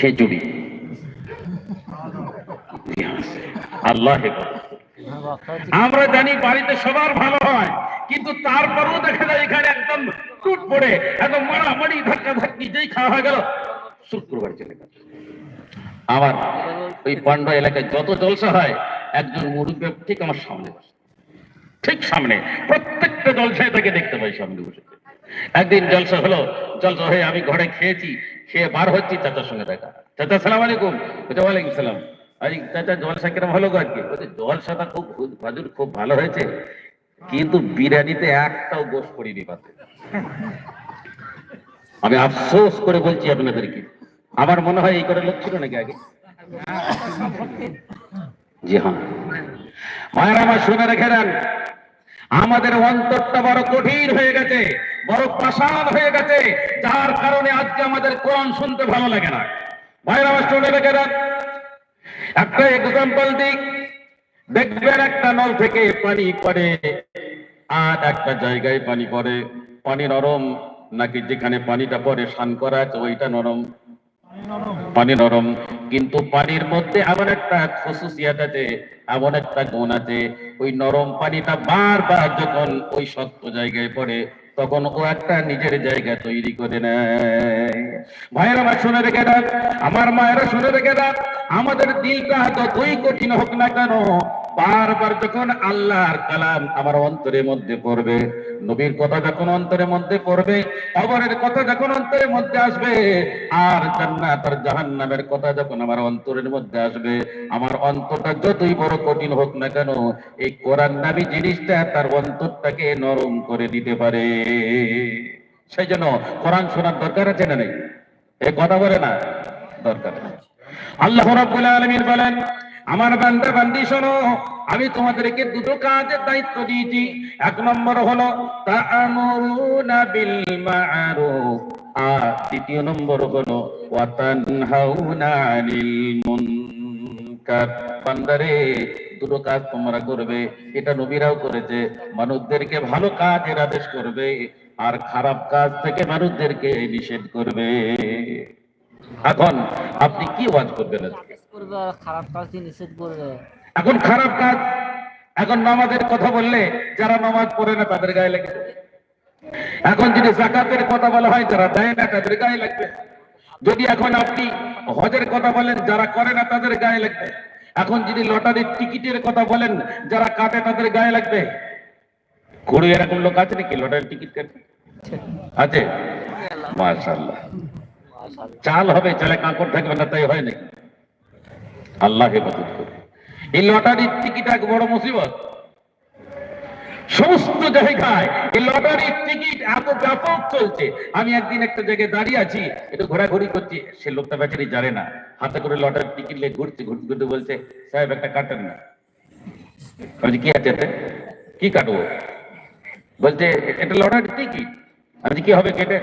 খেজুরি আল্লাহ আমরা জানি বাড়িতে সবার ভালো হয়, কিন্তু তারপরেও দেখা যায় এখানে একদম টুট পড়ে, একদম মারামারি ধাক্কা ধাক্কি যেই খাওয়া হয়ে গেল, শুক্রবার চলে গেল। আবার ওই পান্ড এলাকায় যত জলসা হয়, একজন মুরব্বী ঠিক আমার সামনে বসে। ঠিক সামনে, প্রত্যেকটা জলসায় তাকে দেখতে পাই সামনে বসে। একদিন জলসা হলো, জলসা হয়ে আমি ঘরে খেয়েছি খেয়ে বার হচ্ছি চাচার সঙ্গে দেখা। চাচা, সালাম আলাইকুম। বলছে, ওয়ালাইকুম সালাম। আজ চাচা জলসা কিরম হলো গো আজকে? বলছে জলসাটা খুব বাজুর খুব ভালো হয়েছে, কিন্তু বিরিয়ানিতে একটাও গোস করিনি পাতে। আমি আফসোস করে বলছি আপনাদেরকে, আমার মনে হয় এই করে লোক ছিল নাকি আগে? জি হ্যাঁ। মায়ের আমার শুনে রেখে দেন। আমাদের অন্তরটা বড় কঠিন হয়ে গেছে, বড় পাষাণ হয়ে গেছে, যার কারণে আজকে আমাদের কোরআন শুনতে ভালো লাগে না। ভাইয়ের আমার শুনে রেখে একটা এক্সাম্পল দিক দেখবেন একটা নল থেকে পানি পড়ে, আর একটা জায়গায় পানি পড়ে। পানি নরম, নাকি যেখানে পানিটা পড়ে, স্নান করা আছে, ওইটা নরম। পানি নরম, কিন্তু পানির মধ্যে এমন একটা খসুসিয়াত আছে, এমন একটা গুণ আছে, ওই নরম পানিটা বারবার যখন ওই শক্ত জায়গায় পড়ে, তখন ও একটা নিজের জায়গা তৈরি করে নেয়। ভাইয়ের আমার শুনে রেখে দেন, আমার মায়েরা শুনে রেখে দেন, আমাদের দিলটা যতই কঠিন হোক না কেন বারবার যখন আল্লাহর কালাম আমার অন্তরের মধ্যে পড়বে, নবীর কথা যখন অন্তরের মধ্যে পড়বে কবরের কথা যখন অন্তরের মধ্যে আসবে, আর জান্নাত আর জাহান্নামের কথা যখন আমার অন্তরের মধ্যে আসবে, আমার অন্তরটা যতই বড় কঠিন হোক না কেন, এই কোরআন নামী জিনিসটা তার অন্তরটাকে নরম করে দিতে পারে। সেই জন্য কোরআন শোনার দরকার আছে না নেই? এই কথা বলে না? দরকার। আল্লাহ রাব্বুল আলামিন বলেন আমার বান্দা, বান্দি, শোনো। আমি তোমাদেরকে দুটো কাজের দায়িত্ব দিয়েছি। এক নম্বর হলো, তা'মুরুনা বিল মা'রুফ। আর দ্বিতীয় নম্বর হলো ওয়া তানহাউনা আনিল মুনকার। বান্দারে, দুটো কাজ তোমরা করবে। এটা নবীরাও করেছে। মানুষদেরকে ভালো কাজের আদেশ করবে। আর খারাপ কাজ থেকে মানুষদেরকে নিষেধ করবে। এখন আপনি কি ওয়াজ করবেন খারাপ কাজ নিষেধ করবে। এখন খারাপ কাজ এখন নামাজের কথা বললে যারা নামাজ পড়ে না তাদের গায়ে লাগে এখন যদি জাকাতের কথা বলা হয় যারা দেয় না তাদের গায়ে লাগবে। যদি এখন আপনি হজের কথা বলেন যারা করে না তাদের গায়ে লাগবে। এখন যদি লটারির টিকিটের কথা বলেন যারা কাটে তাদের গায়ে লাগবে। করে এরকম লোক আছে নাকি? লটারির টিকিট কাটে? আছে? মাশাআল্লাহ। চাল হবে চালে কাঁকড় থাকবে না তাই হয় নাকি আল্লাহ হেফাজত করে এই লটারির টিকিট এক বড় মুসিবত। সমস্ত জায়গায় এই লটারির টিকিট এত ব্যাপক চলছে। আমি একদিন একটা জায়গায় দাঁড়িয়ে আছি একটু ঘোরাঘুরি করছি সে লোকটা বেচারি জানে না। হাতে করে লটারির টিকিট নিয়ে ঘুরছে ঘুরতে ঘুরতে বলছে সাহেব একটা কাটেন না। বলছি, কি আছে? কি কাটবো? বলছে এটা লটারির টিকিট। আমি কি হবে কেটে?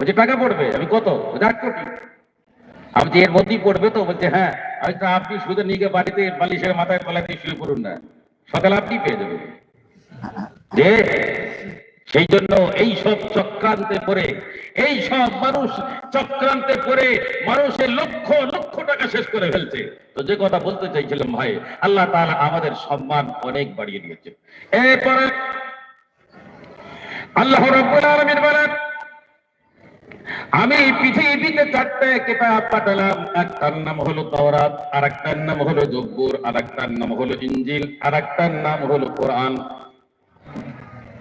বলছে, টাকা পড়বে? আমি, কত? আট কোটি। আমি এর মধ্যেই পড়বে তো? বলছে হ্যাঁ। আমি তো আপনি শুধু নিয়ে বাড়িতে বালিশের মাথায় দিয়ে শুয়ে পড়ুন না। সকালে আপনি পেয়ে যাবেন? যে সেই জন্য এই সব চক্রান্তে পড়ে, এই সব মানুষ চক্রান্তে পড়ে মানুষের লক্ষ লক্ষ টাকা শেষ করে ফেলছে। তো যে কথা বলতে চাইছিলাম ভাই, আল্লাহ তাআলা আমাদের সম্মান অনেক বাড়িয়ে দিয়েছে। এরপরে আল্লাহ রাব্বুল আলামিন বলেন আমি পৃথিবীতে চারটে কিতাব পাঠালাম। একটার নাম হলো তাওরাত আর একটার নাম হলো জব্বুর আর একটার নাম হলো ইঞ্জিল আর একটার নাম হলো কোরআন।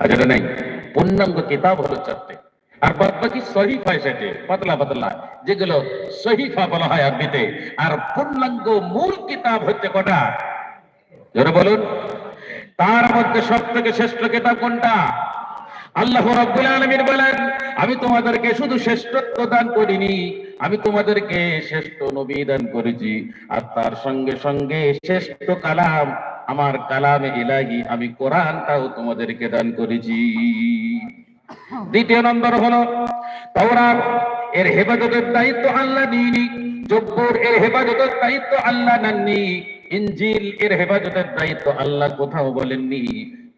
আচ্ছা নাই, পূর্ণাঙ্গ কিতাব হলো চারটে। আর বাদ বাকি সহিফা সেটে, পাতলা পাতলা। যেগুলো সহিফা বলা হয় আরবিতে। আর পূর্ণাঙ্গ মূল কিতাব হচ্ছে কটা? জোরে বলুন। তার মধ্যে সব থেকে শ্রেষ্ঠ কিতাব কোনটা? আল্লাহ রাব্বুল আলামিন বলেন, আমি তোমাদেরকে শুধু শ্রেষ্ঠত্ব দান করিনি, আমি তোমাদেরকে শ্রেষ্ঠ নবী দান করেছি। আর তার সঙ্গে সঙ্গে শ্রেষ্ঠ কালাম, আমার কালামে ইলাহি, আমি কোরআনটাও তোমাদেরকে দান করেছি। দ্বিতীয় নম্বর হলো, তাওরাত এর হেফাজতের দায়িত্ব আল্লাহ নিইনি জব্বর এর হেফাজতের দায়িত্ব আল্লাহ নেননি, ইনজিল এর হেফাজতের দায়িত্ব আল্লাহ কোথাও বলেননি।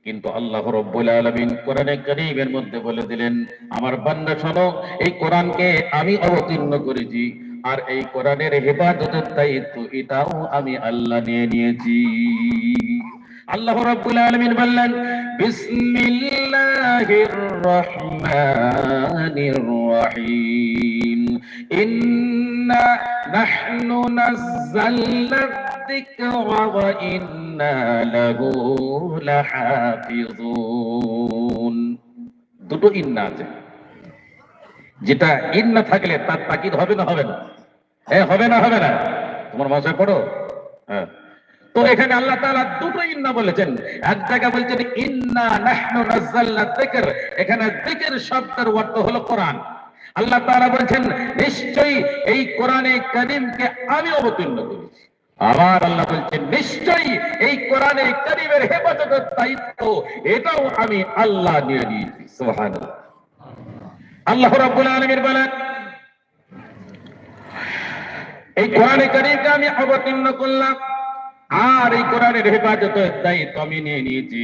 কিন্তু আল্লাহ রব্বুল আলামিন কোরআনে কারীমের মধ্যে বলে দিলেন, আমার বান্দা, শোনো, এই কোরআনকে আমি অবতীর্ণ করেছি, আর এই কোরআনের হেফাজতের দায়িত্ব এটাও আমি আল্লাহ নিয়ে নিয়েছি। আল্লাহ রাব্বুল আলামিন বললেন, বিসমিল্লাহির রহমানির রহিম। ইন্না নাহনু নাযালনা الذكر وإنا له لحافظون দুটো ইন্না আছে যেটা ইন্না থাকলে তার তাকিদ হবে না হবে না এ হবে না হবে না তোমার ভাষায় পড়ো হ্যাঁ তো এখানে আল্লাহ তাআলা দুটো ইন্না বলেছেন এক জায়গায় বলছেন ইন্না নাহনু নাযালনা যিকর এখানে যিকর শব্দের অর্থ হলো কোরআন আল্লাহ তাআলা বলেছেন নিশ্চয়ই এই কোরআনে কারীমকে আমি অবতীর্ণ করেছি আবার আল্লাহ বলছেন, নিশ্চয়ই এই কোরআনে কারীমের হেফাজতের দায়িত্ব, এটাও আমি আল্লাহ নিয়ে নিয়েছি, সুবহানাল্লাহ। আল্লাহ রাব্বুল আলামিন বলেন, এই কোরআনে কারীমকে আমি অবতীর্ণ করলাম, আর এই কোরআনের হেফাজতের দায়িত্ব আমি নিয়ে নিয়েছি।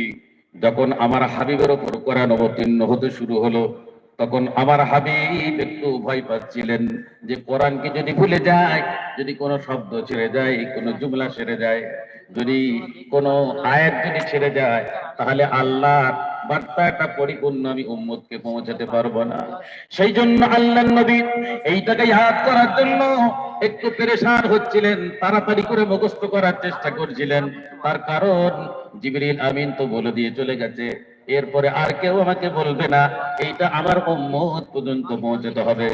যখন আমার হাবিবের ওপর কোরআন অবতীর্ণ হতে শুরু হলো তখন আমার হাবিব একটু ভয় পাচ্ছিলেন যে কোরআনকে যদি ভুলে যায়, যদি কোনো শব্দ ছেড়ে যায়, কোনো জুমলা ছেড়ে যায়, যদি কোনো আয়াত যদি ছেড়ে যায়, তাহলে আল্লাহ বার্তাটা পরিপূর্ণ আমি পৌঁছাতে পারব না। সেই জন্য আল্লাহ নবী এইটাকে ইয়াদ করার জন্য একটু পেরেশান হচ্ছিলেন, তাড়াতাড়ি করে মুখস্থ করার চেষ্টা করছিলেন। তার কারণ জিবরিল আমিন তো বলে দিয়ে চলে গেছে। এরপরে আর কেউ আমাকে বলবে না, এইটা আমার উম্মত পর্যন্ত পৌঁছাতে হবে।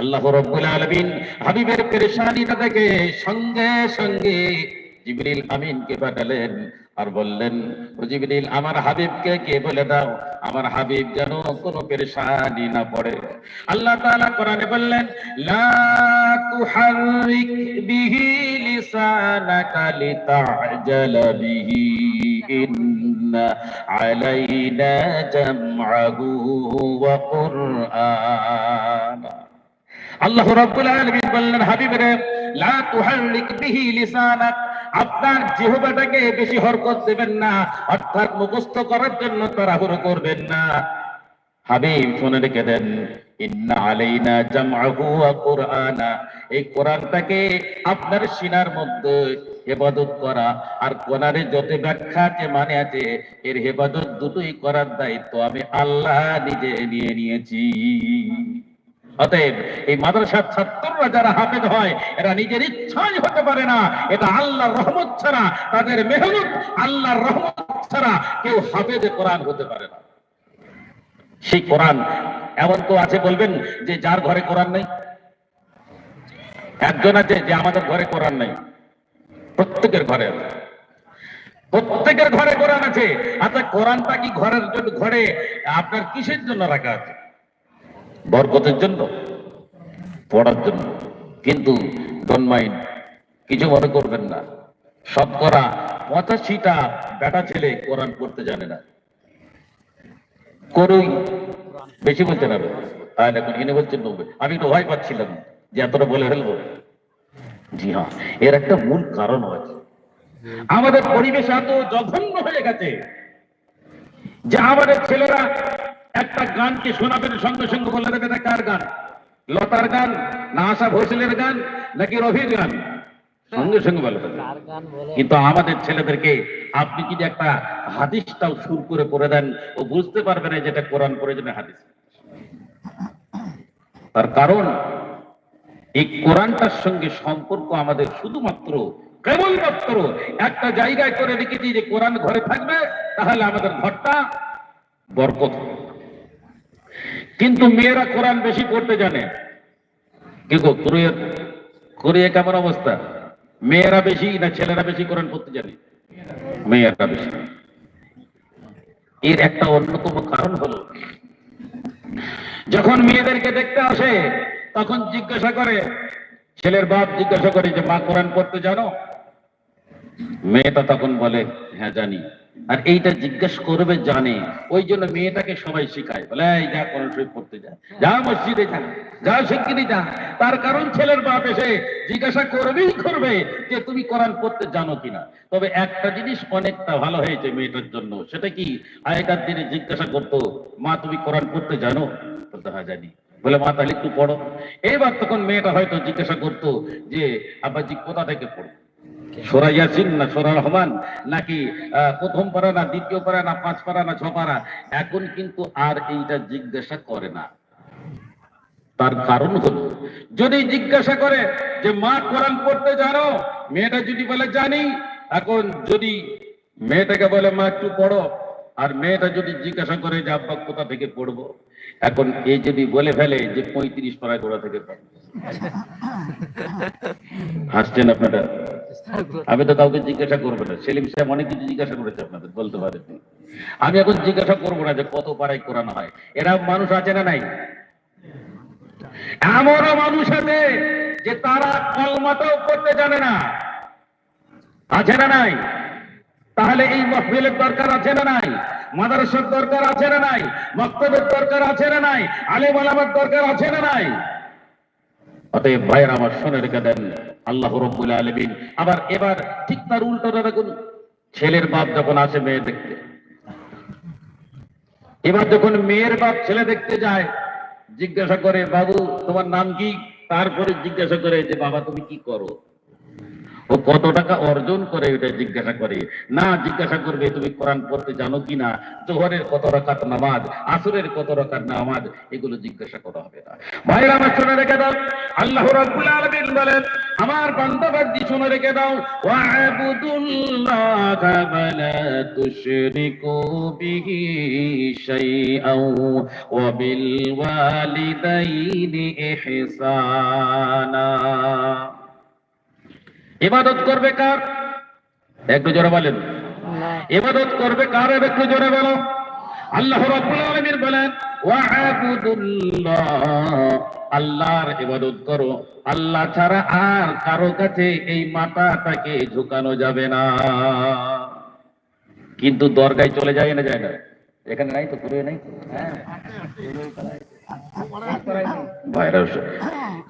আল্লাহ রব্বুল আলামিন হাবিবের পেরেশানিটা দেখে সঙ্গে সঙ্গে জিবরিল আমিনকে পাঠালেন আর বললেন, ও জিবরিল, আমার হাবিবকে কে বলে দাও? আমার হাবিব যেন কোনো পেরেশানি না পড়ে। আল্লাহ তাআলা কোরআনে বললেন, লা বিহি ইন্না আলাইনা جمعه الله আল্লাহ রাব্বুল আলামিন বললেন, হাবিবরে, লা তুহাররিক বিহি লিসানাক। আপনার জিহবাটাকে বেশি হরকত দেবেন না, অর্থাৎ মুখস্থ করার জন্য তাড়াহুড়ো করবেন না। হাবিব শুনে রেখে দেন। এই মানে আমি আল্লাহ নিজে নিয়ে নিয়েছি। অতএব এই মাদ্রাসার ছাত্ররা যারা হাফেজ হয়, এরা নিজের ইচ্ছাই হতে পারে না। এটা আল্লাহর রহমত ছাড়া, তাদের মেহনত আল্লাহর রহমত ছাড়া কেউ হাফেজে কোরআন হতে পারে না। সেই কোরআন। এমন তো আছে বলবেন যে যার ঘরে কোরআন নেই? একজন আছে যে আমাদের ঘরে কোরআন নেই। প্রত্যেকের ঘরে প্রত্যেকের ঘরে কোরআন আছে। আচ্ছা কোরআনটা কি ঘরের জন্য, ঘরে আপনার কিসের জন্য রাখা আছে? বরকতের জন্য? পড়ার জন্য? কিন্তু ডোন্ট মাইন্ড কিছু মনে করবেন না। শতকরা পঁচাশিটা বেটা ছেলে কোরআন পড়তে জানে না। করুই বেশি বলতে না। তাহলে এখন ইনি বলছেন নব্বই। আমি একটু ভয় পাচ্ছিলাম যে এতটা বলে ফেলব। জি হ্যাঁ এর একটা মূল কারণ আছে। আমাদের পরিবেশ এত জঘন্য হয়ে গেছে যে আমাদের ছেলেরা একটা গানকে শোনাবেন, সঙ্গে সঙ্গে বলে দেবে কার গান? লতার গান? না আশা ভোসলের গান? নাকি রবির গান? সঙ্গে সঙ্গে বলে কিন্তু আমাদের ছেলেদেরকে আপনি যদি একটা হাদিসটাও সুর করে পড়ে দেন ও বুঝতে পারবে না যেটা কোরআন প্রয়োজনে হাদিস। তার কারণ এই কোরআনটার সঙ্গে সম্পর্ক আমাদের শুধুমাত্র কেবলমাত্র একটা জায়গায় করে রেখেছি যে কোরআন ঘরে থাকবে তাহলে আমাদের ঘরটা বরকত কিন্তু মেয়েরা কোরআন বেশি পড়তে জানে। কি গো কোরিয়া কোরিয়া কেমন অবস্থা? মেয়েরা বেশি না ছেলেরা বেশি কোরআন পড়তে জানে? মেয়েরা বেশি। এর একটা অন্যতম কারণ হলো, যখন মেয়েদেরকে দেখতে আসে, তখন জিজ্ঞাসা করে, ছেলের বাপ জিজ্ঞাসা করে যে, মা, কোরআন পড়তে জানো? মেয়েটা তখন বলে হ্যাঁ জানি। আর এইটা জিজ্ঞেস করবে জানে। ওই জন্য মেয়েটাকে সবাই শিখায়। বলে যা কোরআন শরীফ পড়তে যা যা মসজিদে যা যা শিগগিরি যা। তার কারণ ছেলের বাপ এসে জিজ্ঞাসা করবেই করবে যে, তুমি কোরআন পড়তে জানো কিনা? তবে একটা জিনিস অনেকটা ভালো হয়েছে মেয়েটার জন্য। সেটা কি? আগেকার দিনে জিজ্ঞাসা করতো, মা, তুমি কোরআন পড়তে জানো? বলতো হ্যাঁ জানি। বলে, মা, তাহলে একটু পড়ো। এবার তখন মেয়েটা হয়তো জিজ্ঞাসা করতো যে, আব্বাজি, কোথা থেকে পড়ো? এখন কিন্তু আর এইটা জিজ্ঞাসা করে না। তার কারণ হলো, যদি জিজ্ঞাসা করে যে, মা, কোরআন পড়তে জানো? মেয়েটা যদি বলে, জানি। এখন যদি মেয়েটাকে বলে, মা, একটু পড়ো। আর মেয়েটা যদি জিজ্ঞাসা করে যে, আব্বা, কোথা থেকে পড়ব? এখন এই যদি বলে ফেলে যে, পঁয়ত্রিশ পাড়ায় কোথা থেকে হাসছেন আপনারা? আমি তো কাউকে জিজ্ঞাসা করব না। সেলিম সাহেব অনেক কিছু জিজ্ঞাসা করেছে আপনাদের, বলতে পারেন আমি এখন জিজ্ঞাসা করব না যে, কত পাড়ায় কোরআন হয়। এরা মানুষ আছে না নাই? এমনও মানুষ আছে যে, তারা কলমাটাও করতে জানে না। আছে না নাই? তাহলে এই মহফিলের দরকার আছে না নাই? মাদ্রাসার দরকার আছে না নাই? মক্তবের দরকার আছে না নাই? আলেম আলামের দরকার আছে না নাই? অতএব ভাইয়ের আমার শুনে রেখে দেন, আল্লাহ রব্বুল আলমিন। আবার এবার ঠিক তার উল্টোটা দেখুন ছেলের বাপ যখন আসে মেয়ে দেখতে, এবার যখন মেয়ের বাপ ছেলে দেখতে যায়, জিজ্ঞাসা করে, বাবু, তোমার নাম কি? তারপরে জিজ্ঞাসা করে যে, বাবা, তুমি কি করো? ও কত টাকা অর্জন করে এটা জিজ্ঞাসা করে। না, জিজ্ঞাসা করবে, তুমি কোরআন পড়তে জানো কি না? জোহরের কত রাকাত নামাজ, আসরের কত রাকাত নামাজ? এগুলো জিজ্ঞাসা করা হবে না। ভাইরা আমার শুনে রেখে দাও। আল্লাহ রাব্বুল আলামিন বলেন, আমার বান্দা বান্দি শুনে রেখে দাও, ওয়াবুদুল্লাহ ওয়ালা তুশরিকু বিহি শাইআন ওয়া বিল ওয়ালিদাইনি ইহসানা। ইবাদত করবে কার? একটু জোরে বলেন। ইবাদত করবে কার? একটু জোরে বলো। আল্লাহ রাব্বুল আলামিন বলেন আল্লাহর ইবাদত করো। আল্লাহ ছাড়া আর কারও কাছে এই মাথাটাকে ঝুকানো যাবে না। কিন্তু দরগায় চলে যায় না যায় না। এখানে নাই তো পুরো নাই তো। ভাইরা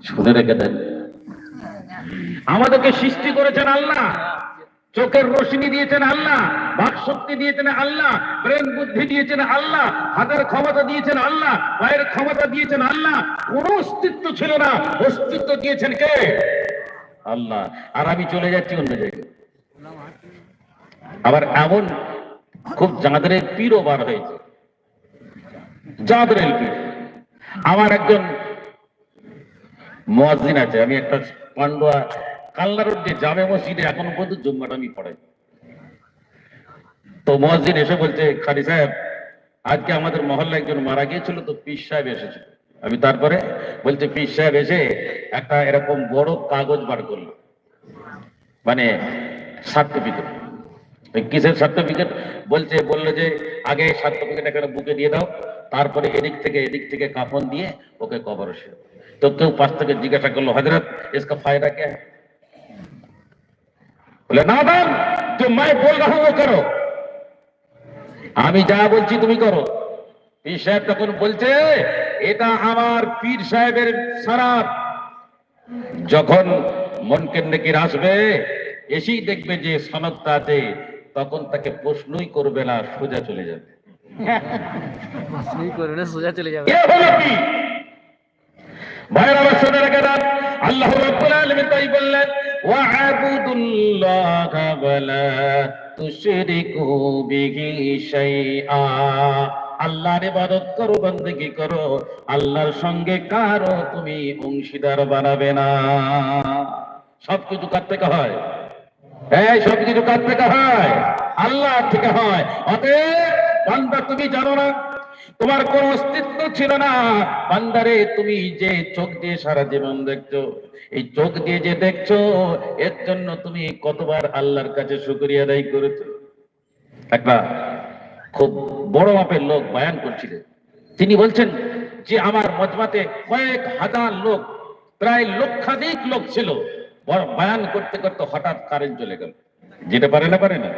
শুনে রেখে দেন। আমাদেরকে সৃষ্টি করেছেন আল্লাহ। চোখের রোশনি দিয়েছেন আল্লাহ বাক শক্তি দিয়েছেন আল্লাহ ব্রেন বুদ্ধি দিয়েছেন আল্লাহ, হাতের ক্ষমতা দিয়েছেন আল্লাহ, পায়ের ক্ষমতা দিয়েছেন আল্লাহ। কোন অস্তিত্ব ছিল না। অস্তিত্ব দিয়েছেন কে? আল্লাহ। আর আমি চলে যাচ্ছি অন্য জায়গায়। আবার এমন খুব জাঁদরের পীরও বার হয়েছে। জাঁদরের পীর। আমার একজন মসজিদ আছে, আমি একটা পান্ডুয়া কাল্লা রোড যে জামে মসজিদে এখনও পর্যন্ত জুম্মাটা আমি পড়াই তো মসজিদ এসে বলছে খালি সাহেব, আজকে আমাদের মহল্লা একজন মারা গিয়েছিল, তো পিস সাহেব এসেছে। আমি তারপরে বলছে পিস সাহেব এসে একটা এরকম বড় কাগজ বার করল। মানে সার্টিফিকেট কিসের সার্টিফিকেট বলছে, বলল যে, আগে সার্টিফিকেট একটা বুকে দিয়ে দাও, তারপরে এদিক থেকে এদিক থেকে কাফন দিয়ে ওকে কবর তো কেউ পাশ থেকে জিজ্ঞাসা করলো হজরত इसका फायदा क्या है বলে না দান जो मैं बोल रहा हूं वो करो আমি যা বলছি তুমি করো পীর সাহেব তখন বলছে এটা আমার পীর সাহেবের সারাপ যখন মনকের নেকির আসবে এসেই দেখবে যে সনদটা আছে তখন তাকে প্রশ্নই করবে না সোজা চলে যাবে প্রশ্নই করে না সোজা চলে যাবে এ হলো কি আল্লাহ আল্লাহর ইবাদত করো বندگی করো। আল্লাহর সঙ্গে কারও তুমি অংশীদার বানাবে না। সবকিছু কার থেকে হয়? এই, সবকিছু কার থেকে হয়? আল্লাহ থেকে হয়। অতএব বান্দা তুমি জানো না তোমার কোন অস্তিত্ব ছিল না। বান্দারে, তুমি যে চোখ দিয়ে সারা জীবন দেখছ, এই চোখ দিয়ে যে দেখছ, এর জন্য তুমি কতবার আল্লাহর কাছে শুকরিয়া আদায় করেছ? একটা খুব বড় মাপের লোক বয়ান করছিলেন। তিনি বলছেন যে, আমার মজমাতে কয়েক হাজার লোক, প্রায় লক্ষাধিক লোক ছিল। বয়ান করতে করতে হঠাৎ কারেন্ট চলে গেল। যেতে পারে না পারে না।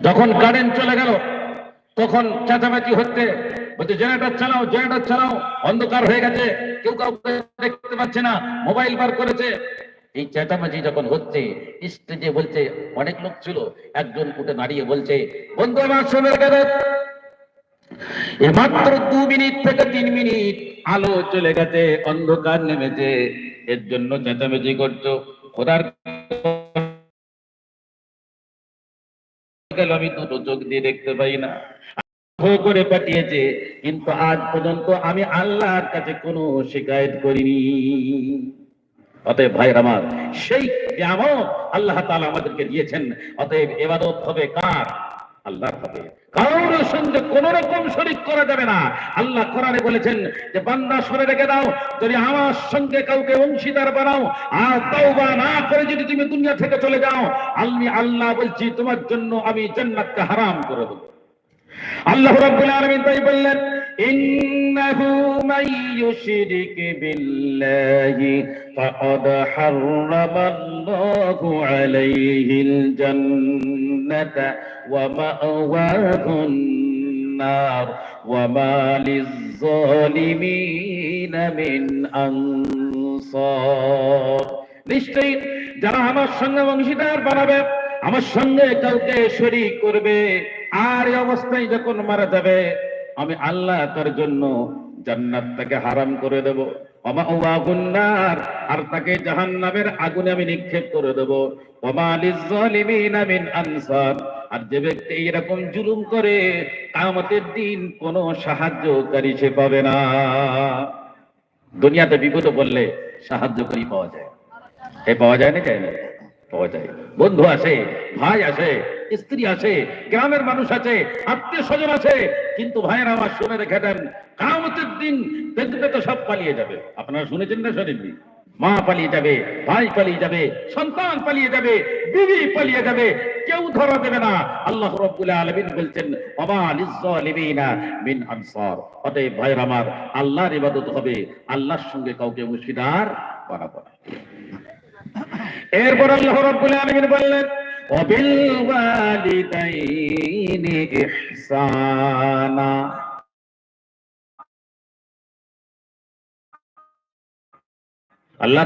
যখন কারেন্ট চলে গেল তখন চেঁচামেচি হচ্ছে। বলছে জেনারেটর চালাও জেনারেটর চালাও, অন্ধকার হয়ে গেছে। কেউ কাউকে দেখতে পাচ্ছে না, মোবাইল বার করেছে। এই চেঁচামেচি যখন হচ্ছে, স্টেজে বলছে, অনেক লোক ছিল, একজন উঠে দাঁড়িয়ে বলছে, বন্ধু আমার শোনে রেখে দেন। এ মাত্র দু মিনিট থেকে তিন মিনিট আলো চলে গেছে, অন্ধকার নেমেছে। এর জন্য চেঁচামেচি করছ। খোদার গেল, আমি দুটো চোখ দিয়ে দেখতে পাই না। করে পাঠিয়েছে, কিন্তু আজ পর্যন্ত আমি আল্লাহর কাছে কোনো শিকায়ত করিনি। অতএব ভাই আমার, সেই নিয়ামত আল্লাহ তাআলা আমাদেরকে দিয়েছেন। অতএব এবাদত হবে কার? আল্লাহর হবে কারোর সঙ্গে কোন রকম শরিক করা যাবে না। আল্লাহ কোরআনে বলেছেন যে, বান্দা সরে রেখে দাও, যদি আমার সঙ্গে কাউকে অংশীদার বানাও, আর তওবা না করে যদি তুমি দুনিয়া থেকে চলে যাও, আমি আল্লাহ বলছি, তোমার জন্য আমি জান্নাতকে হারাম করে দেবো। আল্লাহ রাব্বুল আলামিন তাই বললেন মান ইউশরিক বিল্লাহি ফাকাদ হারামাল্লাহু আলাইহিল জান্নাতা ওয়া মা'ওয়াহুন নার ওয়া মা লিয-যালিমিন মিন আনসার নিশ্চয়ই যারা আমার সঙ্গে অংশীদার বানাবে, আমার সঙ্গে কাউকে শরীক করবে, আর অবস্থায় যখন মারা যাবে আমি আল্লাহ তার জন্য জান্নাত তাকে হারাম করে দেব। আর তাকে জাহান্নামের আগুনে আমি নিক্ষেপ করে দেব। আনসার, আর যে ব্যক্তি এরকম জুলুম করে কামতের দিন কোনো সাহায্যকারী সে পাবে না। দুনিয়াতে বিপদে পড়লে সাহায্যকারী পাওয়া যায়। এ পাওয়া যায় না যায় না? পাওয়া যায়। বন্ধু আসে, ভাই আসে স্ত্রী আছে, গ্রামের মানুষ আছে, আত্মীয় স্বজন আছে, কিন্তু ভাইয়ের আমার শুনে রেখে দেন, কামতের দিন দেখবে তো সব পালিয়ে যাবে। আপনারা শুনেছেন না শোনেননি? মা পালিয়ে যাবে, ভাই পালিয়ে যাবে, সন্তান পালিয়ে যাবে, বিবি পালিয়ে যাবে, কেউ ধরা দেবে না। আল্লাহ রাব্বুল আলামিন বলছেন, ওমা লিজ্জালিমিনা মিন আনসার। অতএব ভাইয়ের আমার, আল্লাহর ইবাদত হবে, আল্লাহর সঙ্গে কাউকে বানাবো না। এরপর আল্লাহ রাব্বুল আলামিন বললেন ওয়ালিদাইনি ইহসানা। আল্লাহ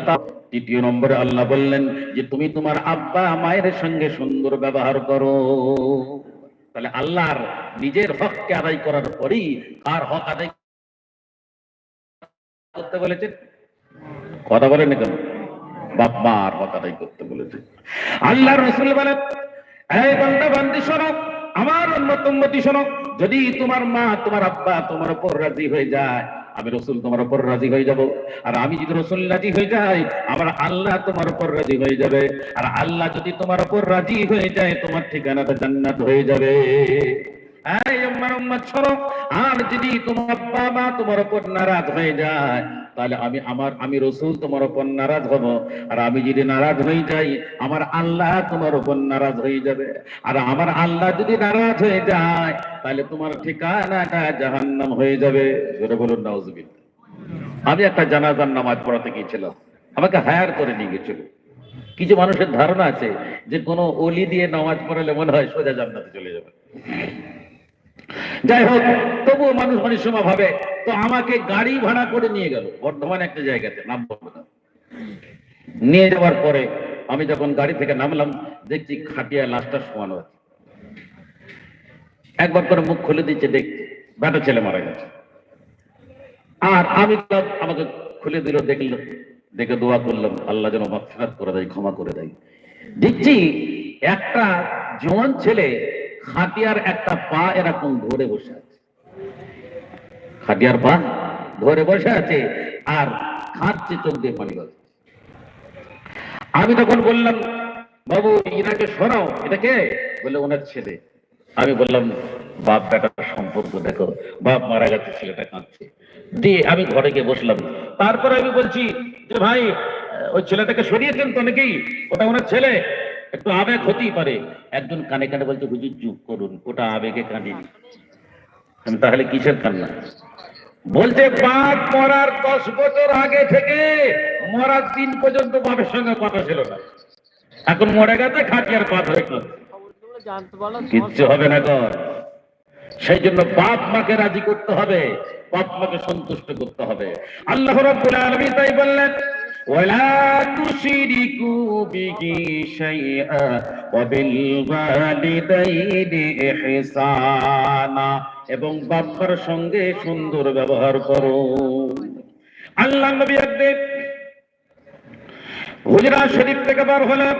তৃতীয় নম্বরে আল্লাহ বললেন যে, তুমি তোমার আব্বা মায়ের সঙ্গে সুন্দর ব্যবহার করো। তাহলে আল্লাহর নিজের হককে আদায় করার পরেই আর হক আদায় করতে বলেছেন? কথা বলেন কেন? হক আদায় করতে বলেছে। আল্লাহ রসুল বলেন এই আমার উন্নতমতি শোনো, যদি তোমার মা, তোমার আব্বা তোমার উপর রাজি হয়ে যায়, আমি রসুল তোমার উপর রাজি হয়ে যাব। আর আমি যদি রসুল রাজি হয়ে যাই, আমার আল্লাহ তোমার উপর রাজি হয়ে যাবে। আর আল্লাহ যদি তোমার উপর রাজি হয়ে যায়, তোমার ঠিকানাটা জান্নাত হয়ে যাবে। নারাজ হয়ে আমি যাই, আমার আল্লাহ তোমার উপর নারাজ হয়ে যাবে। আর আমার আল্লাহ যদি নারাজ হয়ে যায়, তাহলে তোমার ঠিকানাটা জাহান্নাম হয়ে যাবে। বলুন আমি একটা জানাজার নামাজ পড়াতে গিয়েছিলাম। আমাকে হায়ার করে নিয়ে গেছিল কিছু মানুষের ধারণা আছে যে কোনো অলি দিয়ে নামাজ পড়ালে মনে হয় সোজা জান্নাতে চলে যাবে। যাই হোক তবুও মানুষ অনেক সময় ভাবে তো আমাকে গাড়ি ভাড়া করে নিয়ে গেল, বর্ধমান একটা জায়গাতে নাম নিয়ে যাওয়ার পরে আমি যখন গাড়ি থেকে নামলাম, দেখছি খাটিয়া লাশটা শোয়ানো আছে। একবার করে মুখ খুলে দিচ্ছে, দেখছি বেটা ছেলে মারা গেছে। আর আমি আমাকে খুলে দিল, দেখল, দেখে দোয়া করলাম, আল্লাহ যেন মাফিরাত করে দেয়, ক্ষমা করে দেয়। দেখছি একটা জোয়ান ছেলে খাটিয়ার একটা পা এরকম ধরে বসে আছে। খাটিয়ার পা ধরে বসে আছে আর খাচ্ছে চোখ দিয়ে পানি গেছে আমি তখন বললাম, বাবু, ইনাকে সরাও এটা কে? বলে, ওনার ছেলে। আমি বললাম, বাপ বেটার সম্পর্ক, দেখো, বাপ মারা গেছে, ছেলেটা কাঁদছে। দিয়ে আমি ঘরে গিয়ে বসলাম। তারপরে আমি বলছি যে, ভাই ওই ছেলেটাকে সরিয়েছেন তো নাকি? ওটা ওনার ছেলে? একটু আবেগ হতেই পারে। একজন কানে কানে বলছে হুজুর চুপ করুন, ওটা আবেগে কাঁদিনি তাহলে কিসের কান্না? বলছে বাপ মরার দশ বছর আগে থেকে মরার দিন পর্যন্ত বাপের সঙ্গে কথা ছিল না। এখন মরে গেছে খাটিয়ার। জানতে পারলাম কিচ্ছু হবে না কর সেই জন্য বাপ মাকে রাজি করতে হবে, বাপ মাকে সন্তুষ্ট করতে হবে। আল্লাহ রাব্বুল আলামিন তাই বললেন ولا تشركوا به شيئا وبالوالدين إحسانا এবং বাবার সঙ্গে সুন্দর ব্যবহার করো আল্লাহ নবী একদিন হুজরা শরীফ থেকে বার হলেন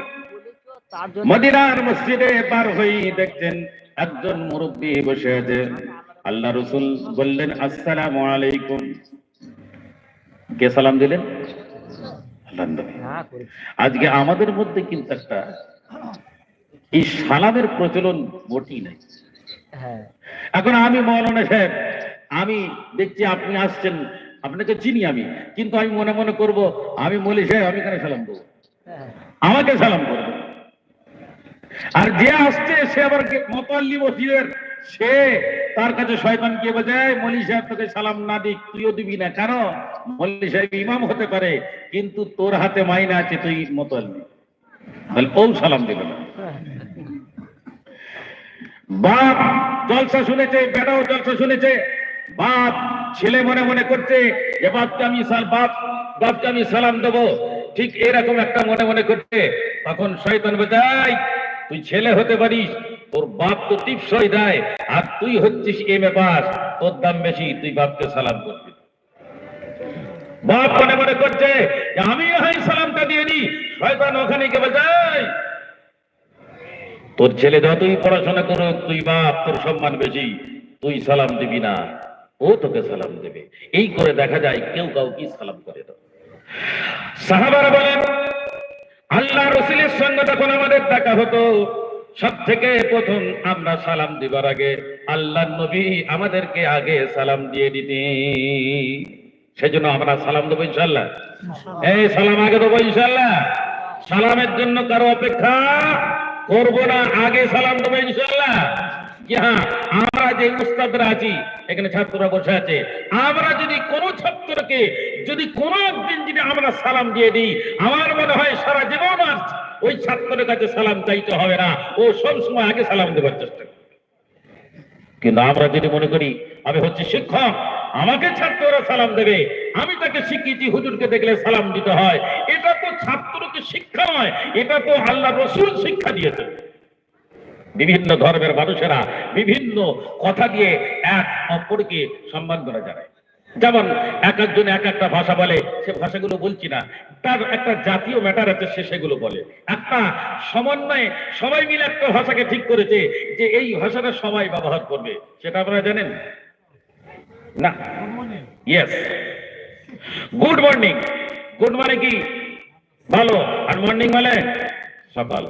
তার জন্য মদিনার মসজিদে পার হয়ে দেখছেন একজন মুরব্বী বসে আছে আল্লাহ রসুল বললেন আসসালামু আলাইকুম কে সালাম দিলেন নবী। হ্যাঁ আজকে আমাদের মধ্যে কিন্তু একটা এই সালামের প্রচলন মোটেই নাই। হ্যাঁ। এখন আমি মৌলানা সাহেব আমি দেখছি আপনি আসছেন আপনাকে চিনি আমি কিন্তু আমি মনে মনে করব আমি মলি সাহেব আমি কেন সালাম দেবো। হ্যাঁ। আমাকে সালাম করব আর যে আসছে সে আবার মোতাল্লি মসজিদের সে তার কাছে শয়তান কে বোঝায় মলি সাহেব, তোকে সালাম না দিক তুইও দিবি না। কেন? মল্লি সাহেব ইমাম হতে পারে, কিন্তু তোর হাতে মাইনা আছে, তুই মোতাল্লি ও সালাম দেবে না। বাপ জলসা শুনেছে, বেটাও জলসা শুনেছে। বাপ ছেলে মনে মনে করছে যে, বাপকে আমি বাপ, বাপকে আমি সালাম দেবো। ঠিক এরকম একটা মনে মনে করছে। তখন শয়তান বোঝাই তুই ছেলে হতে পারিস তোর বাপ তো টিপসই দেয়, আর তুই হচ্ছিস এম এ পাস, তোর দাম বেশি, তুই বাপকে সালাম করবি। বাপ মনে মনে করছে আমি হয় সালামটা দিয়ে শয়তান ওখানে বোঝায় তোর ছেলে যতই পড়াশোনা করুক, তুই বাপ, তোর সম্মান বেশি, তুই সালাম দিবি না, ও তোকে সালাম দেবে। এই করে দেখা যায়, কেউ কাউকে সালাম করে না। সাহাবারা বলেন আল্লাহ রসুলের সঙ্গে যখন আমাদের দেখা হতো সব থেকে প্রথম আমরা সালাম দিবার আগে আল্লাহ নবী আমাদেরকে আগে সালাম দিয়ে দিতে সেজন্য আমরা সালাম দেবো ইনশাল্লাহ এই সালাম আগে দেবো ইনশাল্লাহ সালামের জন্য কারও অপেক্ষা করব না আগে সালাম দেবো ইনশাল্লাহ আমরা যে উস্তাদরা আছি এখানে ছাত্ররা বসে আছে। আমরা যদি ছাত্রকে, যদি একদিন যদি আমরা সালাম দিয়ে দিই, আমার মনে হয় সারা জীবন আর ওই ছাত্রের কাছে সালাম চাইতে হবে না। ও সব সময় আগে সালাম দেবার চেষ্টা কিন্তু আমরা যদি মনে করি, আমি হচ্ছে শিক্ষক, আমাকে ছাত্ররা সালাম দেবে, আমি তাকে শিখিয়েছি, হুজুরকে দেখলে সালাম দিতে হয়। এটা তো ছাত্রকে শিক্ষা নয়, এটা তো আল্লাহ রসুল শিক্ষা দিয়েছেন। বিভিন্ন ধর্মের মানুষেরা বিভিন্ন কথা দিয়ে এক অপরকে সম্মান করা যায়। যেমন এক একজন এক একটা ভাষা বলে, সে ভাষাগুলো বলছি না। তার একটা জাতীয় ম্যাটার আছে, সে সেগুলো বলে। একটা সমন্বয়ে সবাই মিলে একটা ভাষাকে ঠিক করেছে যে এই ভাষাটা সবাই ব্যবহার করবে। সেটা আপনারা জানেন? না? ইয়েস গুড মর্নিং গুড মানে কি? ভালো। আর মর্নিং মানে? সকাল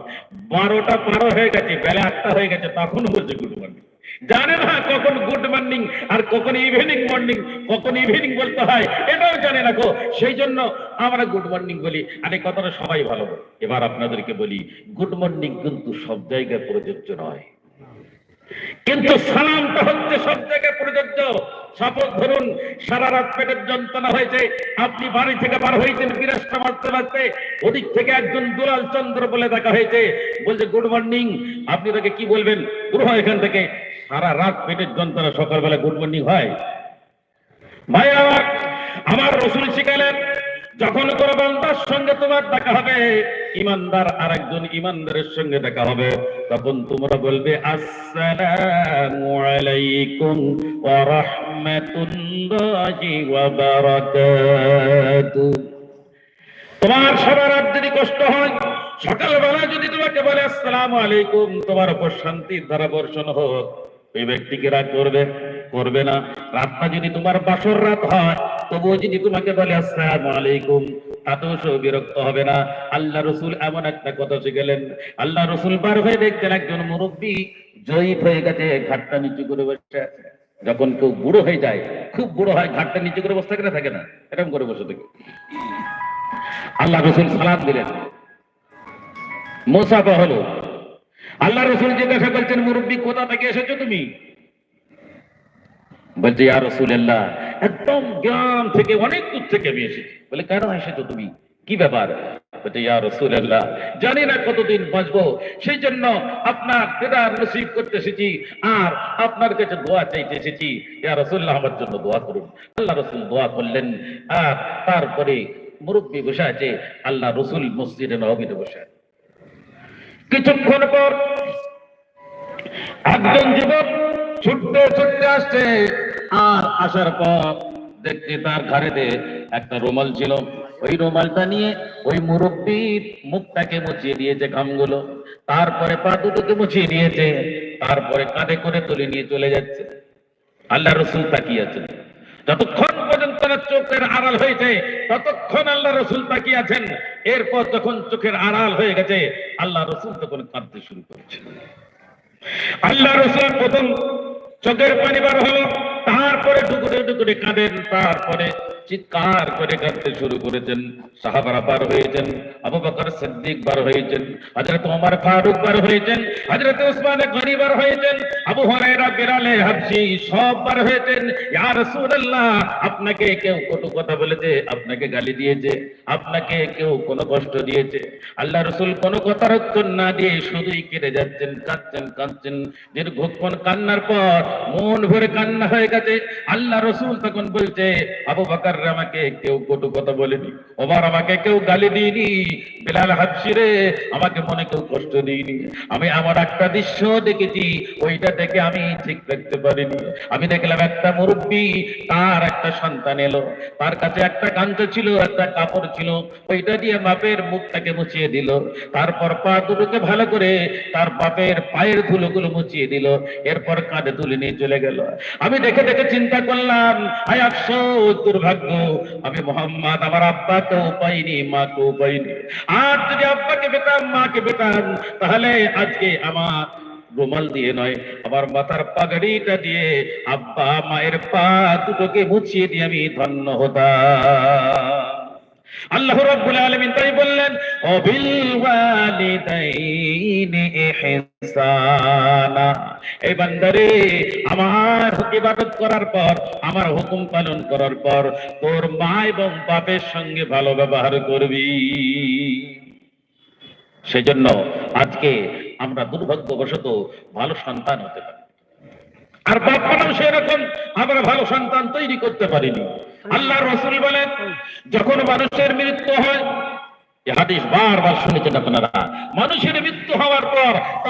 বারোটা পারো হয়ে গেছে, বেলা আটটা হয়ে গেছে তখন বলছে গুড মর্নিং জানে না কখন গুড মর্নিং আর কখন ইভিনিং মর্নিং কখন ইভিনিং বলতে হয়, এটাও জানে গো। সেই জন্য আমরা গুড মর্নিং বলি, আর এই কথাটা সবাই ভালো এবার আপনাদেরকে বলি গুড মর্নিং কিন্তু সব জায়গায় প্রযোজ্য নয়। কিন্তু সালামটা হচ্ছে সব জায়গায় প্রযোজ্য। শপথ ধরুন, সারা রাত পেটের যন্ত্রণা হয়েছে। আপনি বাড়ি থেকে বার হয়েছেন বিরাজটা মারতে মারতে ওদিক থেকে একজন দুলাল চন্দ্র বলে দেখা হয়েছে। বলছে গুড মর্নিং আপনি তাকে কি বলবেন? গ্রহ এখান থেকে। সারা রাত পেটের যন্ত্রণা, সকালবেলা গুড মর্নিং হয়। ভাই আমার আমার রসুল শিখালেন যখন কোন বান্দার সঙ্গে তোমার দেখা হবে ইমানদার আর একজন ইমানদারের সঙ্গে দেখা হবে, তখন তোমরা বলবে, আসসালামু আলাইকুম ওয়া বারাকাতুহু। তোমার সারা রাত যদি কষ্ট হয়, সকালবেলা যদি তোমাকে বলে, আসসালামু আলাইকুম, তোমার উপর শান্তির ধারা বর্ষণ হোক। ওই ব্যক্তিকে রাগ করবে? করবে না। রাতটা যদি তোমার বাসর রাত হয়, তবুও যদি তোমাকে বলে, আসসালামু আলাইকুম তাতেও বিরক্ত হবে না। আল্লাহ রসুল এমন একটা কথা আল্লাহ রসুল বার হয়ে দেখতেন একজন মুরব্বী জয়ীফ হয়ে গেছে, ঘাটটা নিচু করে বসে আছে। যখন কেউ বুড়ো হয়ে যায়, খুব বুড়ো হয়, ঘাটটা নিচু করে বসে থাকে না থাকে না? এরকম করে বসে থাকে। আল্লাহ রসুল সালাম দিলেন। মোসাফা হলো। আল্লাহ রসুল জিজ্ঞাসা করছেন, মুরব্বী, কোথা থেকে এসেছ তুমি? বলছে, ইয়া রসুল্লাহ একদম গ্রাম থেকে অনেক দূর থেকে আমি এসেছি। বলে, কেন এসেছ তুমি? কি ব্যাপার? ইয়া রসুল্লাহ জানি না কতদিন বাঁচবো সেই জন্য আপনার দিদার করতে এসেছি আর আপনার কাছে দোয়া চাইতে এসেছি। ইয়া রসুল্লাহ আমার জন্য দোয়া করুন। আল্লাহ রসুল দোয়া করলেন আর তারপরে মুরব্বী বসে আছে, আল্লাহ রসুল মসজিদে নবীতে বসে কিছুক্ষণ পর একজন যুবক ছুটতে ছুটতে আসছে। আর আসার পর দেখতে তার ঘাড়েতে একটা রুমাল ছিল। ওই রুমালটা নিয়ে ওই মুরব্বীর মুখটাকে মুছিয়ে দিয়েছে ঘামগুলো। তারপরে পা দুটোকে মুছিয়ে দিয়েছে। তারপরে কাঁধে করে তুলে নিয়ে চলে যাচ্ছে। আল্লাহ রসুল তাকিয়ে যতক্ষণ পর্যন্ত চোখের আড়াল হয়েছে, ততক্ষণ আল্লাহ রসুল তাকিয়ে আছেন। এরপর যখন চোখের আড়াল হয়ে গেছে আল্লাহ রসুল তখন কাঁদতে শুরু করেছে। আল্লাহ রসুল প্রথম চোখের পানি বার হলো তারপরে টুকুরে টুকুরে কাঁদেন তারপরে চিৎকার করে কাঁদতে শুরু করেছেন? সাহাবারা বার হয়েছেন, আবু বকর সিদ্দিক বার হয়েছেন, হযরত ওমর ফারুক বার হয়েছেন, হযরত উসমান গনি বার হয়েছেন, আবু হুরায়রা, বিলালে, হাবশি সব বার হয়েছেন। ইয়া রাসূলুল্লাহ, আপনাকে কেউ কটু কথা বলেছে, আপনাকে গালি দিয়েছে, আপনাকে কেউ কোনো কষ্ট দিয়েছে। আল্লাহ রসুল কোনো কথার উত্তর না দিয়ে শুধুই কেটে যাচ্ছেন, কাঁদছেন কাঁদছেন। দীর্ঘক্ষণ কান্নার পর মন ভরে কান্না হয়ে গেছে। আল্লাহ রসুল তখন বলছে, আবু বাকার আমাকে কেউ কটু কথা বলেনি, ওবার আমাকে কেউ গালি দিইনি। বিলাল হাবসিরে আমাকে মনে কেউ কষ্ট দিইনি। আমি আমার একটা দৃশ্য দেখেছি, ওইটা আমি ঠিক পারিনি। আমি দেখলাম একটা মুরব্বী, তার একটা সন্তান এলো। তার কাছে একটা ছিল, একটা কাপড় ছিল। ওইটা দিয়ে বাপের মুখটাকে মুছিয়ে দিল। তারপর পা দুটোকে ভালো করে তার বাপের পায়ের ধুলোগুলো মুছিয়ে দিল। এরপর কাঁধে তুলে নিয়ে চলে গেল। আমি দেখে দেখে চিন্তা করলাম আয় আফসোস, দুর্ভাগ্য আমি মোহাম্মদ, আমার আব্বাকেও পাইনি মাকেও পাইনি আর যদি আব্বাকে পেতাম, মাকে পেতাম, তাহলে আজকে আমার রুমাল দিয়ে নয়, আমার মাথার পাগড়িটা দিয়ে আব্বা, মায়ের পা দুটোকে মুছিয়ে দিয়ে আমি ধন্য হতাম। আল্লাহ আলামিন তাই বললেন, অবিল ওয়ালিদাইনি ইহসানা। এই বান্দারে, আমার ইবাদত করার পর, আমার হুকুম পালন করার পর, তোর মা এবং বাপের সঙ্গে ভালো ব্যবহার করবি। সেজন্য আজকে আমরা দুর্ভাগ্যবশত ভালো সন্তান হতে পারি। আর বাপ সেরকম, আমরা ভালো সন্তান তৈরি করতে পারিনি। আল্লাহ রসুল বলেন, যখন মানুষের মৃত্যু হয় হাদিস বারবার শুনেছেন আপনারা, মানুষের মৃত্যু হওয়ার পর